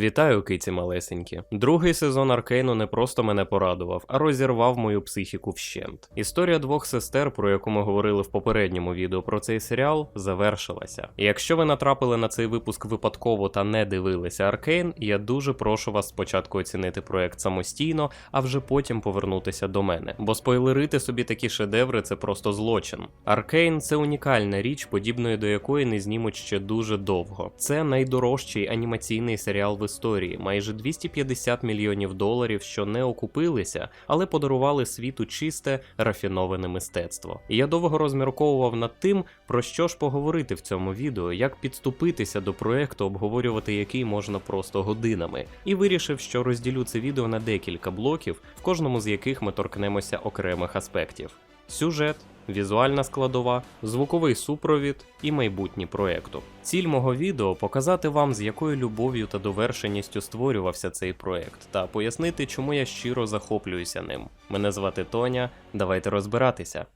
Вітаю, киці малесенькі. Другий сезон Аркейну не просто мене порадував, а розірвав мою психіку вщент. Історія двох сестер, про яку ми говорили в попередньому відео про цей серіал, завершилася. Якщо ви натрапили на цей випуск випадково та не дивилися Аркейн, я дуже прошу вас спочатку оцінити проект самостійно, а вже потім повернутися до мене. Бо спойлерити собі такі шедеври це просто злочин. Аркейн це унікальна річ, подібної до якої не знімуть ще дуже довго. Це найдорожчий анімаційний серіал в історії, майже 250 мільйонів доларів, що не окупилися, але подарували світу чисте, рафіноване мистецтво. І я довго розмірковував над тим, про що ж поговорити в цьому відео, як підступитися до проекту, обговорювати який можна просто годинами, і вирішив, що розділю це відео на декілька блоків, в кожному з яких ми торкнемося окремих аспектів: сюжет. Візуальна складова, звуковий супровід і майбутні проекту. Ціль мого відео показати вам, з якою любов'ю та довершеністю створювався цей проект, та пояснити, чому я щиро захоплююся ним. Мене звати Тоня. Давайте розбиратися.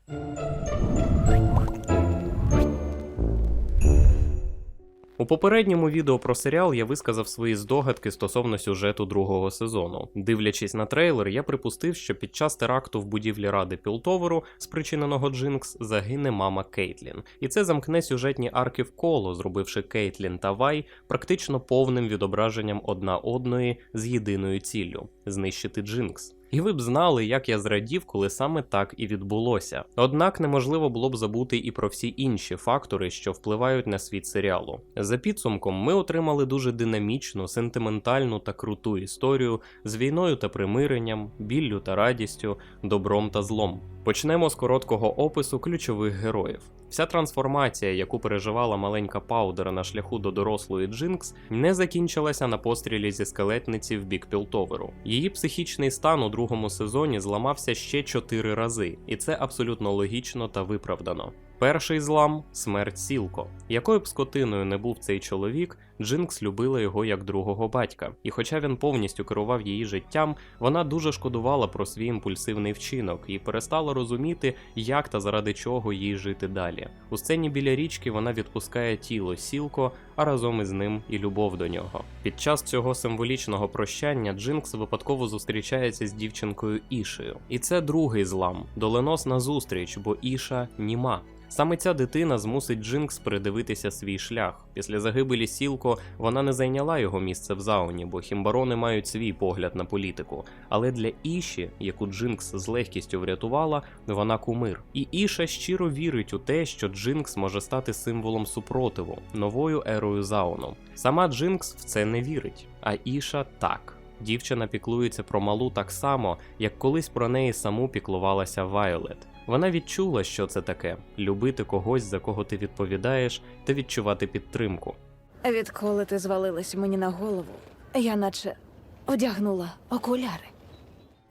У попередньому відео про серіал я висказав свої здогадки стосовно сюжету другого сезону. Дивлячись на трейлер, я припустив, що під час теракту в будівлі ради Пілтоверу, спричиненого Джинкс, загине мама Кейтлін, і це замкне сюжетні арки в коло, зробивши Кейтлін та Вай практично повним відображенням одна одної з єдиною ціллю знищити Джинкс. І ви б знали, як я зрадів, коли саме так і відбулося. Однак неможливо було б забути і про всі інші фактори, що впливають на світ серіалу. За підсумком, ми отримали дуже динамічну, сентиментальну та круту історію з війною та примиренням, біллю та радістю, добром та злом. Почнемо з короткого опису ключових героїв. Вся трансформація, яку переживала маленька Паудера на шляху до дорослої Джинкс, не закінчилася на пострілі зі скелетниці в бік Пілтоверу. Її психічний стан у другому сезоні зламався ще чотири рази, і це абсолютно логічно та виправдано. Перший злам смерть Сілко. Якою б скотиною не був цей чоловік, Джинкс любила його як другого батька, і хоча він повністю керував її життям, вона дуже шкодувала про свій імпульсивний вчинок і перестала розуміти, як та заради чого їй жити далі. У сцені біля річки вона відпускає тіло Сілко, а разом із ним і любов до нього. Під час цього символічного прощання Джинкс випадково зустрічається з дівчинкою Ішею. І це другий злам доленосна зустріч, бо Іша німа. Саме ця дитина змусить Джинкс передивитися свій шлях. Після загибелі Сілко вона не зайняла його місце в зауні, бо хімбарони мають свій погляд на політику. Але для Іші, яку Джинкс з легкістю врятувала, вона кумир. І Іша щиро вірить у те, що Джинкс може стати символом супротиву, новою ерою зауну. Сама Джинкс в це не вірить, а Іша так. Дівчина піклується про малу так само, як колись про неї саму піклувалася Вайолет. Вона відчула, що це таке любити когось, за кого ти відповідаєш, та відчувати підтримку. Відколи ти звалилась мені на голову, я наче одягнула окуляри.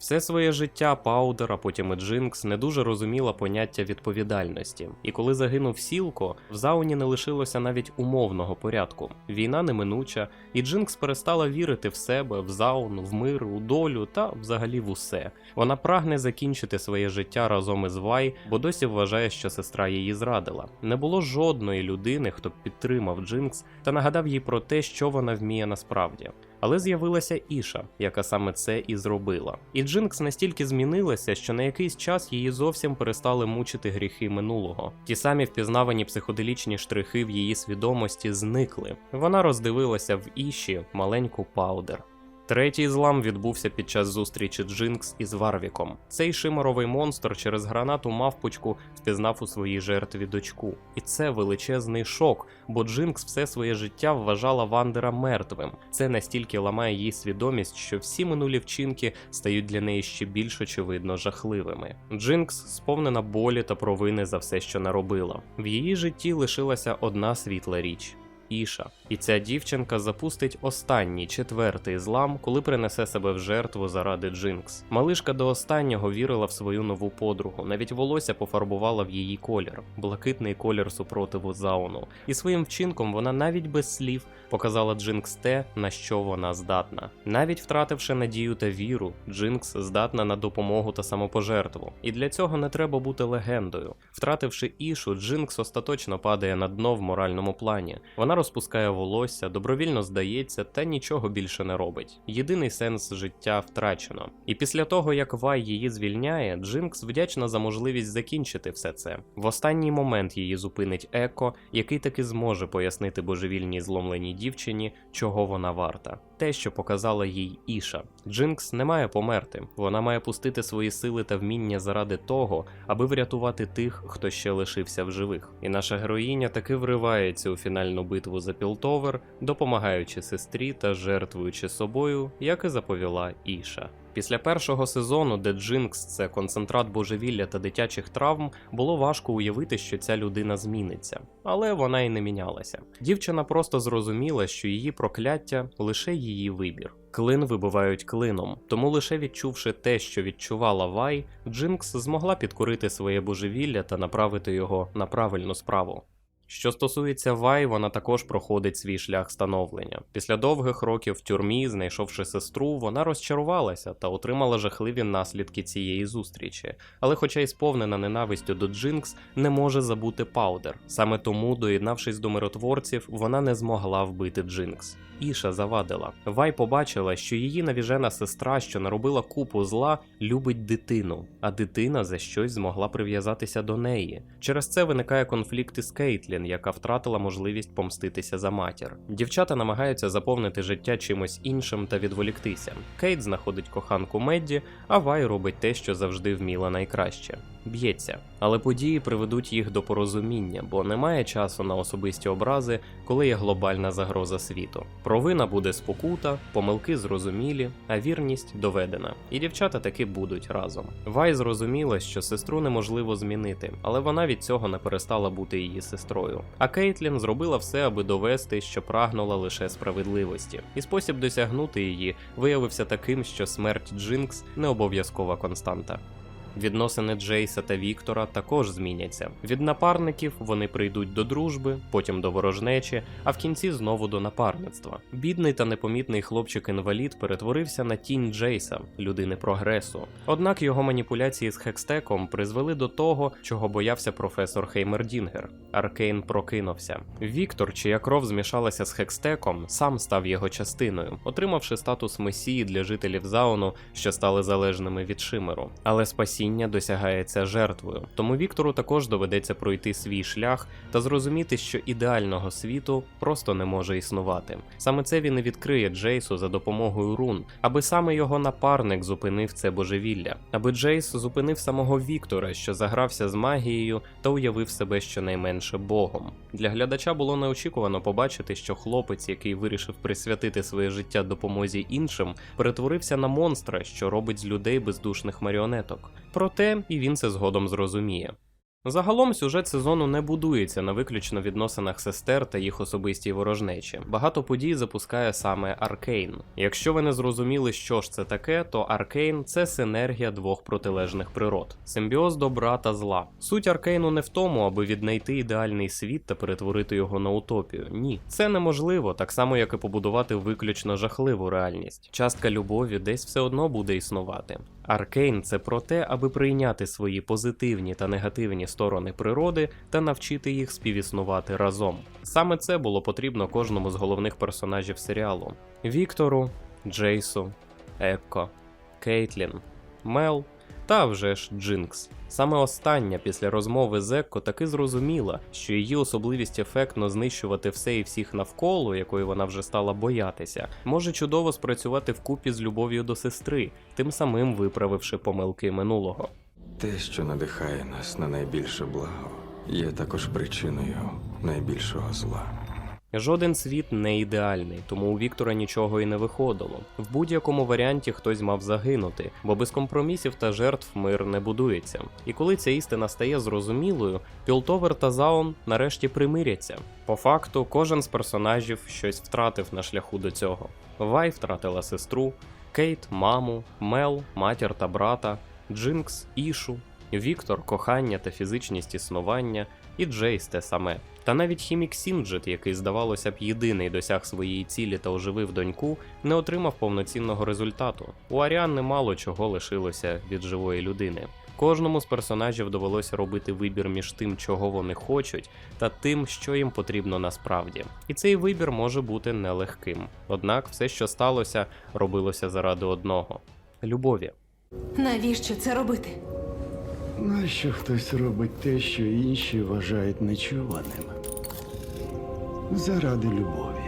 Все своє життя Паудер, а потім і Джинкс не дуже розуміла поняття відповідальності. І коли загинув Сілко, в зауні не лишилося навіть умовного порядку. Війна неминуча, і Джинкс перестала вірити в себе, в заун, в мир, у долю та взагалі в усе. Вона прагне закінчити своє життя разом із Вай, бо досі вважає, що сестра її зрадила. Не було жодної людини, хто б підтримав Джинкс та нагадав їй про те, що вона вміє насправді. Але з'явилася Іша, яка саме це і зробила. І Джинкс настільки змінилася, що на якийсь час її зовсім перестали мучити гріхи минулого. Ті самі впізнавані психоделічні штрихи в її свідомості зникли. Вона роздивилася в Іші маленьку паудер. Третій злам відбувся під час зустрічі Джинкс із Варвіком. Цей шиморовий монстр через гранату мавпочку впізнав у своїй жертві дочку. І це величезний шок, бо Джинкс все своє життя вважала Вандера мертвим. Це настільки ламає її свідомість, що всі минулі вчинки стають для неї ще більш очевидно жахливими. Джинкс сповнена болі та провини за все, що наробила. В її житті лишилася одна світла річ. Іша, і ця дівчинка запустить останній четвертий злам, коли принесе себе в жертву заради Джинкс. Малишка до останнього вірила в свою нову подругу, навіть волосся пофарбувала в її колір, блакитний колір супротиву зауну. І своїм вчинком вона навіть без слів показала Джинкс те, на що вона здатна. Навіть втративши надію та віру, Джинкс здатна на допомогу та самопожертву. І для цього не треба бути легендою. Втративши Ішу, Джинкс остаточно падає на дно в моральному плані. Вона Вона розпускає волосся, добровільно здається та нічого більше не робить. Єдиний сенс життя втрачено. І після того, як Вай її звільняє, Джинкс вдячна за можливість закінчити все це. В останній момент її зупинить Еко, який таки зможе пояснити божевільній зломленій дівчині, чого вона варта. Те, що показала їй Іша. Джинкс не має померти, вона має пустити свої сили та вміння заради того, аби врятувати тих, хто ще лишився в живих. І наша героїня таки вривається у фінальну битву за Пілтовер, допомагаючи сестрі та жертвуючи собою, як і заповіла Іша. Після першого сезону, де Джинкс це концентрат божевілля та дитячих травм, було важко уявити, що ця людина зміниться, але вона й не мінялася. Дівчина просто зрозуміла, що її прокляття лише її вибір. Клин вибивають клином, тому лише відчувши те, що відчувала Вай, Джинкс змогла підкорити своє божевілля та направити його на правильну справу. Що стосується Вай, вона також проходить свій шлях становлення. Після довгих років в тюрмі, знайшовши сестру, вона розчарувалася та отримала жахливі наслідки цієї зустрічі. Але, хоча й сповнена ненавистю до Джинкс, не може забути Паудер. Саме тому, доєднавшись до миротворців, вона не змогла вбити Джинкс. Іша завадила. Вай побачила, що її навіжена сестра, що наробила купу зла, любить дитину, а дитина за щось змогла прив'язатися до неї. Через це виникає конфлікт із Кейтлін, яка втратила можливість помститися за матір. Дівчата намагаються заповнити життя чимось іншим та відволіктися. Кейт знаходить коханку Медді, а Вай робить те, що завжди вміла найкраще. Б'ється, але події приведуть їх до порозуміння, бо немає часу на особисті образи, коли є глобальна загроза світу. Провина буде спокута, помилки зрозумілі, а вірність доведена. І дівчата таки будуть разом. Вай зрозуміла, що сестру неможливо змінити, але вона від цього не перестала бути її сестрою. А Кейтлін зробила все, аби довести, що прагнула лише справедливості, і спосіб досягнути її виявився таким, що смерть Джинкс не обов'язкова константа. Відносини Джейса та Віктора також зміняться. Від напарників вони прийдуть до дружби, потім до ворожнечі, а в кінці знову до напарництва. Бідний та непомітний хлопчик-інвалід перетворився на тінь Джейса, людини прогресу. Однак його маніпуляції з хекстеком призвели до того, чого боявся професор Хеймердінгер. Аркейн прокинувся. Віктор, чия кров змішалася з хекстеком, сам став його частиною, отримавши статус месії для жителів Зауну, що стали залежними від Шимеру. Але спасіння досягається жертвою. Тому Віктору також доведеться пройти свій шлях та зрозуміти, що ідеального світу просто не може існувати. Саме це він і відкриє Джейсу за допомогою рун, аби саме його напарник зупинив це божевілля, аби Джейс зупинив самого Віктора, що загрався з магією та уявив себе щонайменше богом. Для глядача було неочікувано побачити, що хлопець, який вирішив присвятити своє життя допомозі іншим, перетворився на монстра, що робить з людей бездушних маріонеток. Проте і він це згодом зрозуміє. Загалом сюжет сезону не будується на виключно відносинах сестер та їх особистій ворожнечі. Багато подій запускає саме Аркейн. Якщо ви не зрозуміли, що ж це таке, то Аркейн це синергія двох протилежних природ, симбіоз добра та зла. Суть Аркейну не в тому, аби віднайти ідеальний світ та перетворити його на утопію. Ні, це неможливо, так само як і побудувати виключно жахливу реальність. Частка любові десь все одно буде існувати. Аркейн це про те, аби прийняти свої позитивні та негативні сторони природи та навчити їх співіснувати разом. Саме це було потрібно кожному з головних персонажів серіалу: Віктору, Джейсу, Екко, Кейтлін, Мел та вже ж Джинкс. Саме остання після розмови з Екко таки зрозуміла, що її особливість ефектно знищувати все і всіх навколо, якої вона вже стала боятися, може чудово спрацювати вкупі з любов'ю до сестри, тим самим виправивши помилки минулого. Те, що надихає нас на найбільше благо, є також причиною найбільшого зла. Жоден світ не ідеальний, тому у Віктора нічого і не виходило. В будь-якому варіанті хтось мав загинути, бо без компромісів та жертв мир не будується. І коли ця істина стає зрозумілою, Пілтовер та Заун нарешті примиряться. По факту, кожен з персонажів щось втратив на шляху до цього. Вай втратила сестру, Кейт маму, Мел, матір та брата, Джинкс Ішу, Віктор кохання та фізичність існування, і Джейс те саме. Та навіть хімік Сінджет, який, здавалося б, єдиний досяг своєї цілі та оживив доньку, не отримав повноцінного результату. У Аріан немало чого лишилося від живої людини. Кожному з персонажів довелося робити вибір між тим, чого вони хочуть, та тим, що їм потрібно насправді. І цей вибір може бути нелегким. Однак все, що сталося, робилося заради одного любові. Навіщо це робити? Нащо хтось робить те, що інші вважають нечуваним? Заради любові.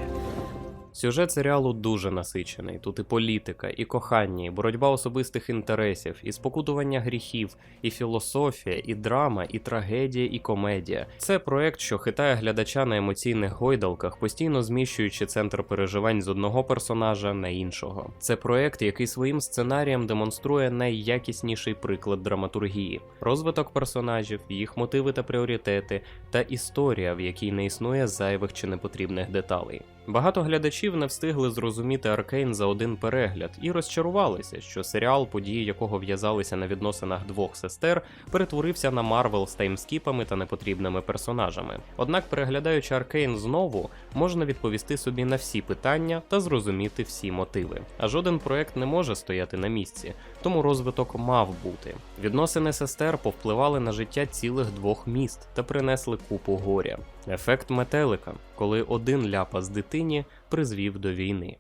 Сюжет серіалу дуже насичений. Тут і політика, і кохання, і боротьба особистих інтересів, і спокутування гріхів, і філософія, і драма, і трагедія, і комедія. Це проект, що хитає глядача на емоційних гойдалках, постійно зміщуючи центр переживань з одного персонажа на іншого. Це проект, який своїм сценарієм демонструє найякісніший приклад драматургії, розвиток персонажів, їх мотиви та пріоритети, та історія, в якій не існує зайвих чи непотрібних деталей. Багато глядачів не встигли зрозуміти Аркейн за один перегляд і розчарувалися, що серіал, події якого в'язалися на відносинах двох сестер, перетворився на Марвел з таймскіпами та непотрібними персонажами. Однак, переглядаючи Аркейн знову, можна відповісти собі на всі питання та зрозуміти всі мотиви. А жоден проект не може стояти на місці, тому розвиток мав бути. Відносини сестер повпливали на життя цілих двох міст та принесли купу горя. Ефект метелика, коли один ляпас дитині призвів до війни.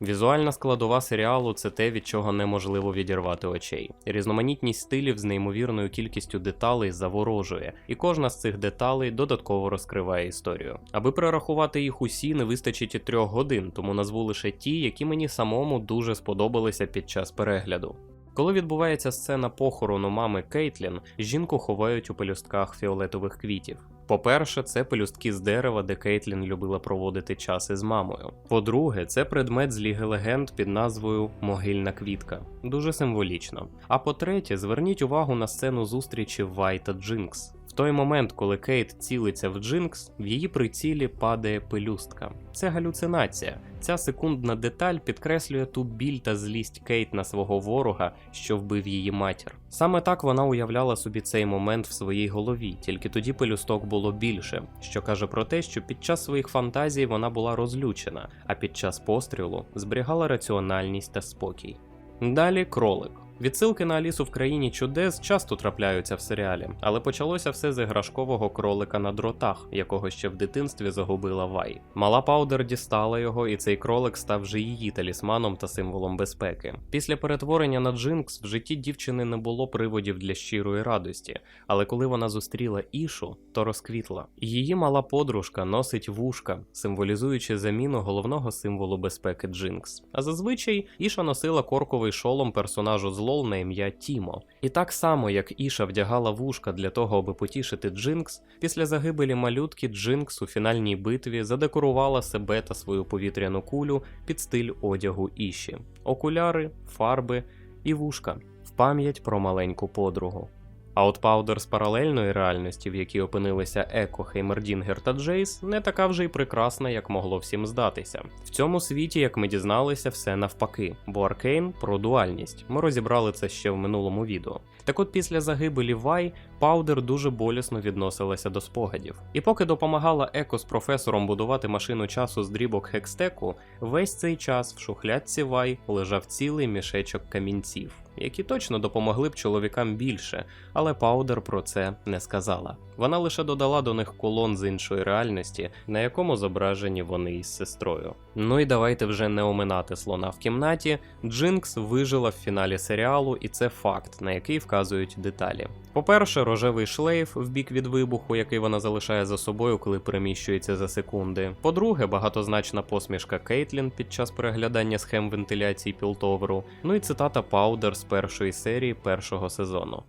Візуальна складова серіалу це те, від чого неможливо відірвати очей. Різноманітність стилів з неймовірною кількістю деталей заворожує, і кожна з цих деталей додатково розкриває історію. Аби перерахувати їх усі, не вистачить і трьох годин, тому назву лише ті, які мені самому дуже сподобалися під час перегляду. Коли відбувається сцена похорону мами Кейтлін, жінку ховають у пелюстках фіолетових квітів. По-перше, це пелюстки з дерева, де Кейтлін любила проводити час із мамою. По-друге, це предмет з ліги легенд під назвою Могильна квітка. Дуже символічно. А по-третє, зверніть увагу на сцену зустрічі Вайта Джинкс. Той момент, коли Кейт цілиться в Джинкс, в її прицілі падає пелюстка. Це галюцинація. Ця секундна деталь підкреслює ту біль та злість Кейт на свого ворога, що вбив її матір. Саме так вона уявляла собі цей момент в своїй голові, тільки тоді пелюсток було більше, що каже про те, що під час своїх фантазій вона була розлючена, а під час пострілу зберігала раціональність та спокій. Далі кролик. Відсилки на Алісу в країні чудес часто трапляються в серіалі, але почалося все з іграшкового кролика на дротах, якого ще в дитинстві загубила Вай. Мала Паудер дістала його, і цей кролик став вже її талісманом та символом безпеки. Після перетворення на Джинкс в житті дівчини не було приводів для щирої радості, але коли вона зустріла Ішу, то розквітла. Її мала подружка носить вушка, символізуючи заміну головного символу безпеки Джинкс. А зазвичай Іша носила корковий шолом персонажу з Лол на ім'я Тімо. І так само, як Іша вдягала вушка для того, аби потішити Джинкс, після загибелі малютки Джинкс у фінальній битві задекорувала себе та свою повітряну кулю під стиль одягу Іші, окуляри, фарби і вушка в пам'ять про маленьку подругу. А от Паудер з паралельної реальності, в якій опинилися Еко, Хеймердінгер та Джейс, не така вже й прекрасна, як могло всім здатися. В цьому світі, як ми дізналися, все навпаки, бо Аркейн про дуальність. Ми розібрали це ще в минулому відео. Так от після загибелі Вай Паудер дуже болісно відносилася до спогадів. І поки допомагала Еко з професором будувати машину часу з дрібок Хекстеку, весь цей час в шухлядці Вай лежав цілий мішечок камінців. Які точно допомогли б чоловікам більше, але Паудер про це не сказала. Вона лише додала до них колон з іншої реальності, на якому зображені вони із сестрою. Ну і давайте вже не оминати слона в кімнаті. Джинкс вижила в фіналі серіалу, і це факт, на який вказують деталі. По-перше, рожевий шлейф в бік від вибуху, який вона залишає за собою, коли переміщується за секунди. По-друге, багатозначна посмішка Кейтлін під час переглядання схем вентиляції Пілтоверу. Ну і цитата Паудер з першої серії першого сезону.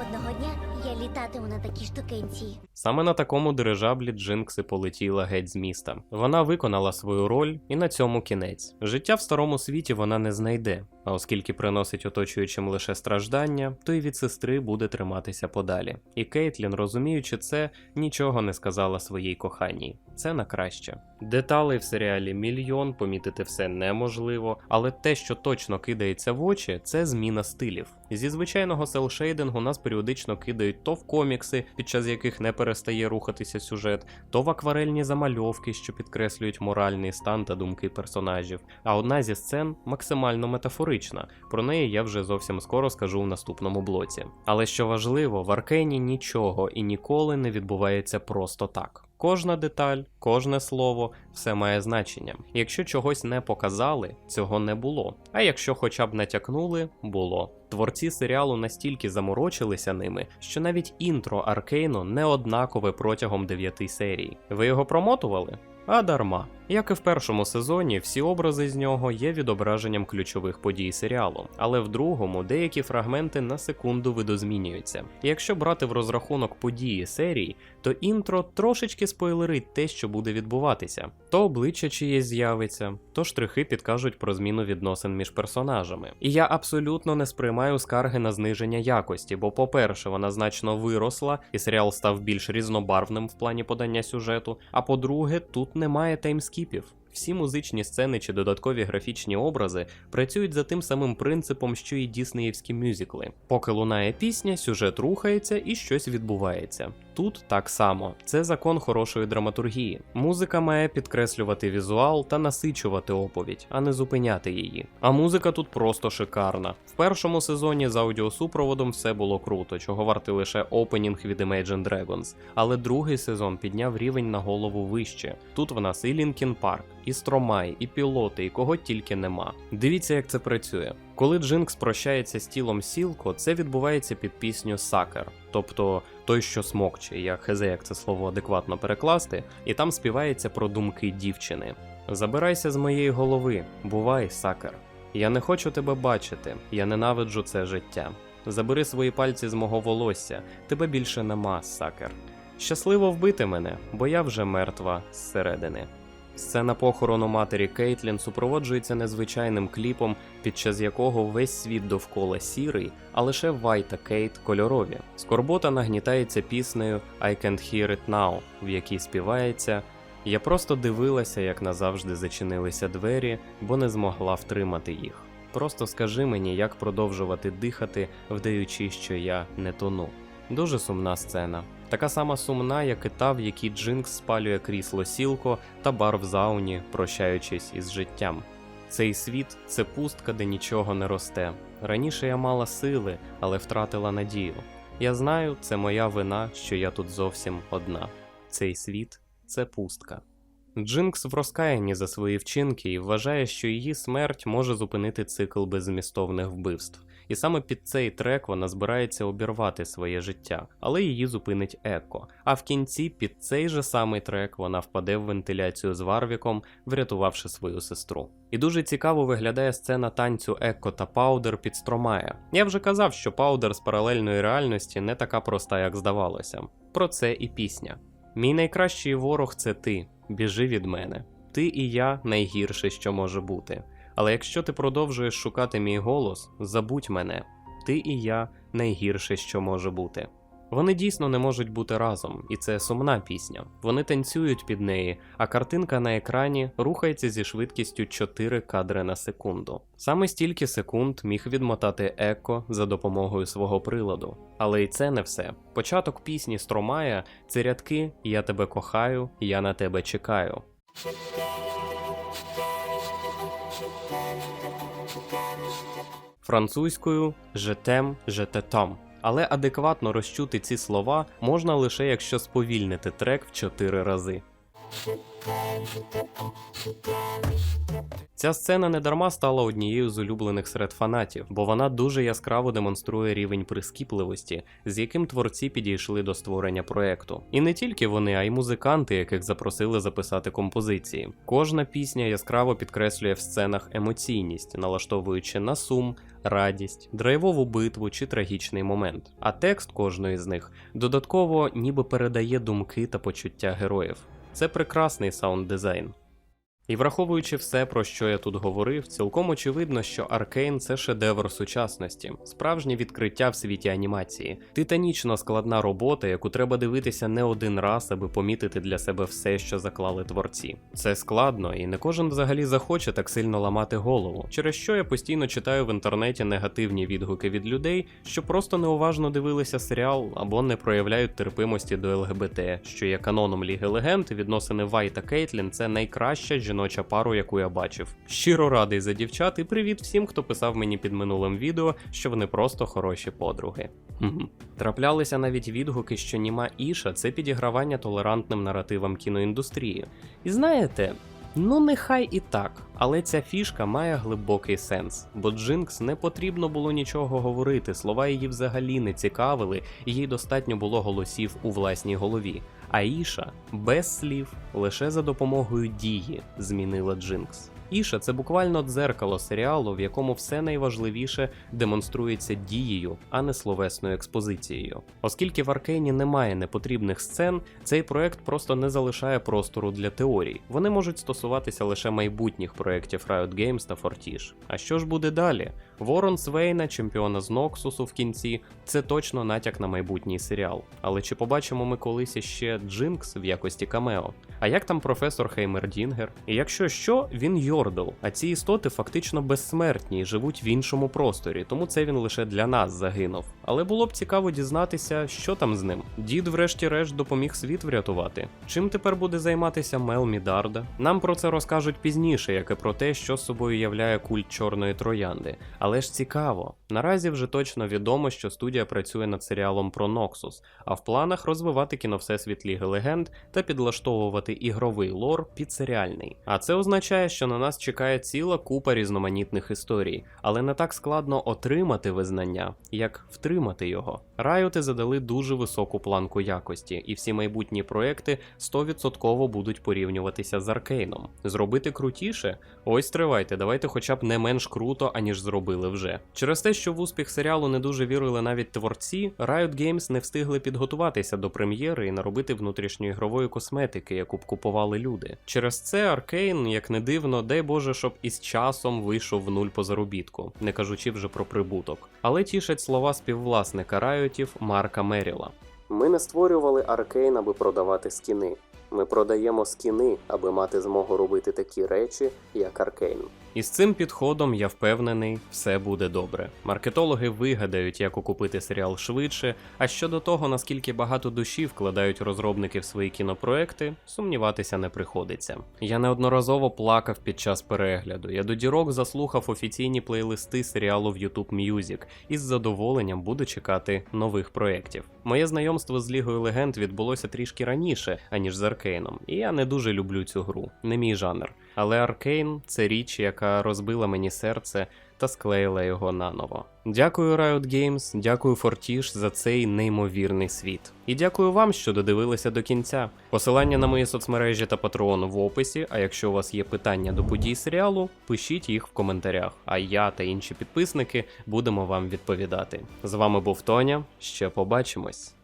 Одного дня я літатиму на такій штукенці. Саме на такому дирижаблі Джинкси полетіла геть з міста. Вона виконала свою роль, і на цьому кінець. Життя в старому світі вона не знайде, а оскільки приносить оточуючим лише страждання, то й від сестри буде триматися подалі. І Кейтлін, розуміючи це, нічого не сказала своїй коханій. Це на краще. Деталей в серіалі мільйон, помітити все неможливо, але те, що точно кидається в очі, це зміна стилів. Зі звичайного селшейдингу нас періодично кидають то в комікси, під час яких не перестає рухатися сюжет, то в акварельні замальовки, що підкреслюють моральний стан та думки персонажів. А одна зі сцен максимально метафорична. Історична. Про неї я вже зовсім скоро скажу в наступному блоці. Але що важливо, в Аркейні нічого і ніколи не відбувається просто так. Кожна деталь, кожне слово, все має значення. Якщо чогось не показали, цього не було. А якщо хоча б натякнули, було. Творці серіалу настільки заморочилися ними, що навіть інтро Аркейну не однакове протягом дев'яти серій. Ви його промотували? А дарма. Як і в першому сезоні, всі образи з нього є відображенням ключових подій серіалу, але в другому деякі фрагменти на секунду видозмінюються. Якщо брати в розрахунок події серії, то інтро трошечки спойлерить те, що буде відбуватися. То обличчя чиєсь з'явиться, то штрихи підкажуть про зміну відносин між персонажами. І я абсолютно не сприймаю скарги на зниження якості, бо, по-перше, вона значно виросла, і серіал став більш різнобарвним в плані подання сюжету. А по-друге, тут немає таймскіпів. Всі музичні сцени чи додаткові графічні образи працюють за тим самим принципом, що і діснеївські мюзикли. Поки лунає пісня, сюжет рухається і щось відбувається. Тут так само, це закон хорошої драматургії. Музика має підкреслювати візуал та насичувати оповідь, а не зупиняти її. А музика тут просто шикарна. В першому сезоні з аудіосупроводом все було круто, чого вартий лише опенінг від Imagine Dragons. Але другий сезон підняв рівень на голову вище. Тут в нас і Лінкін Парк, і Стромай, і пілоти, і кого тільки нема. Дивіться, як це працює. Коли Джинкс прощається з тілом Сілко, це відбувається під пісню Сакер, тобто той, що смокче, я хезе, як це слово адекватно перекласти, і там співається про думки дівчини. Забирайся з моєї голови, бувай, сакер. Я не хочу тебе бачити, я ненавиджу це життя. Забери свої пальці з мого волосся, тебе більше нема, сакер. Щасливо вбити мене, бо я вже мертва зсередини. Сцена похорону матері Кейтлін супроводжується незвичайним кліпом, під час якого весь світ довкола сірий, а лише Вай та Кейт кольорові. Скорбота нагнітається піснею I Can't Hear It Now, в якій співається Я просто дивилася, як назавжди зачинилися двері, бо не змогла втримати їх. Просто скажи мені, як продовжувати дихати, вдаючи, що я не тону. Дуже сумна сцена. Така сама сумна, як і та, в якій Джинкс спалює крісло сілко та бар в зауні, прощаючись із життям. Цей світ це пустка, де нічого не росте. Раніше я мала сили, але втратила надію. Я знаю, це моя вина, що я тут зовсім одна. Цей світ це пустка. Джинкс в розкаянні за свої вчинки і вважає, що її смерть може зупинити цикл беззмістовних вбивств. І саме під цей трек вона збирається обірвати своє життя, але її зупинить Еко. А в кінці під цей же самий трек вона впаде в вентиляцію з Варвіком, врятувавши свою сестру. І дуже цікаво виглядає сцена танцю Екко та Паудер під Стромая. Я вже казав, що Паудер з паралельної реальності не така проста, як здавалося. Про це і пісня. Мій найкращий ворог це ти. Біжи від мене. Ти і я найгірше, що може бути. Але якщо ти продовжуєш шукати мій голос, забудь мене. Ти і я найгірше, що може бути. Вони дійсно не можуть бути разом, і це сумна пісня. Вони танцюють під неї, а картинка на екрані рухається зі швидкістю 4 кадри на секунду. Саме стільки секунд міг відмотати Еко за допомогою свого приладу. Але й це не все. Початок пісні Стромая це рядки Я тебе кохаю, я на тебе чекаю. Французькою «жетем, жететам». Але адекватно розчути ці слова можна лише якщо сповільнити трек в 4 рази. Ця сцена недарма стала однією з улюблених серед фанатів, бо вона дуже яскраво демонструє рівень прискіпливості, з яким творці підійшли до створення проекту. І не тільки вони, а й музиканти, яких запросили записати композиції. Кожна пісня яскраво підкреслює в сценах емоційність, налаштовуючи на сум, радість, драйвову битву чи трагічний момент. А текст кожної з них додатково ніби передає думки та почуття героїв. Це прекрасний саунд дизайн. І враховуючи все, про що я тут говорив, цілком очевидно, що Аркейн це шедевр сучасності, справжнє відкриття в світі анімації, титанічно складна робота, яку треба дивитися не один раз, аби помітити для себе все, що заклали творці. Це складно, і не кожен взагалі захоче так сильно ламати голову, через що я постійно читаю в інтернеті негативні відгуки від людей, що просто неуважно дивилися серіал або не проявляють терпимості до ЛГБТ, що є каноном Ліги Легенд, відносини Вай та Кейтлін це найкраща жіноча жіноча пару, яку я бачив. Щиро радий за дівчат і привіт всім, хто писав мені під минулим відео, що вони просто хороші подруги. Траплялися навіть відгуки, що Німа Іша це підігравання толерантним наративам кіноіндустрії. І знаєте, ну нехай і так, але ця фішка має глибокий сенс, бо Джинкс не потрібно було нічого говорити, слова її взагалі не цікавили, їй достатньо було голосів у власній голові. А Іша без слів, лише за допомогою дії змінила Джинкс. Іша це буквально дзеркало серіалу, в якому все найважливіше демонструється дією, а не словесною експозицією. Оскільки в Аркейні немає непотрібних сцен, цей проект просто не залишає простору для теорій. Вони можуть стосуватися лише майбутніх проєктів Riot Games та Fortiche. А що ж буде далі? Ворон Свейна, чемпіона з Ноксусу в кінці, це точно натяк на майбутній серіал. Але чи побачимо ми колись іще Джинкс в якості камео? А як там професор Хеймердінгер? І якщо що, він Йордл, а ці істоти фактично безсмертні і живуть в іншому просторі, тому це він лише для нас загинув. Але було б цікаво дізнатися, що там з ним. Дід, врешті-решт, допоміг світ врятувати. Чим тепер буде займатися Мел Мідарда? Нам про це розкажуть пізніше, як і про те, що з собою являє культ чорної троянди. Але ж цікаво. Наразі вже точно відомо, що студія працює над серіалом про Ноксус, а в планах розвивати кіно Всесвіт Ліги Легенд та підлаштовувати ігровий лор під серіальний. А це означає, що на нас чекає ціла купа різноманітних історій, але не так складно отримати визнання, як втримати його. Райоти задали дуже високу планку якості, і всі майбутні проекти 100% будуть порівнюватися з Аркейном. Зробити крутіше? Ось тривайте, давайте хоча б не менш круто, аніж зробили вже. Через те, що в успіх серіалу не дуже вірили навіть творці, Riot Games не встигли підготуватися до прем'єри і наробити внутрішньоігрової косметики, яку б купували люди. Через це Аркейн, як не дивно, дай Боже, щоб із часом вийшов в нуль по заробітку, не кажучи вже про прибуток. Але тішать слова співвласника Райотів Марка Меріла. Ми не створювали Аркейн, аби продавати скіни. Ми продаємо скіни, аби мати змогу робити такі речі, як Аркейн. І з цим підходом я впевнений, все буде добре. Маркетологи вигадають, як окупити серіал швидше. А щодо того, наскільки багато душі вкладають розробники в свої кінопроекти, сумніватися не приходиться. Я неодноразово плакав під час перегляду. Я до дірок заслухав офіційні плейлисти серіалу в YouTube Music і з задоволенням буду чекати нових проєктів. Моє знайомство з Лігою Легенд відбулося трішки раніше, аніж з Аркейном, і я не дуже люблю цю гру, не мій жанр. Але Аркейн це річ, яка розбила мені серце та склеїла його наново. Дякую Riot Games, дякую Fortiche за цей неймовірний світ. І дякую вам, що додивилися до кінця. Посилання на мої соцмережі та патреон в описі. А якщо у вас є питання до подій серіалу, пишіть їх в коментарях. А я та інші підписники будемо вам відповідати. З вами був Тоня. Ще побачимось.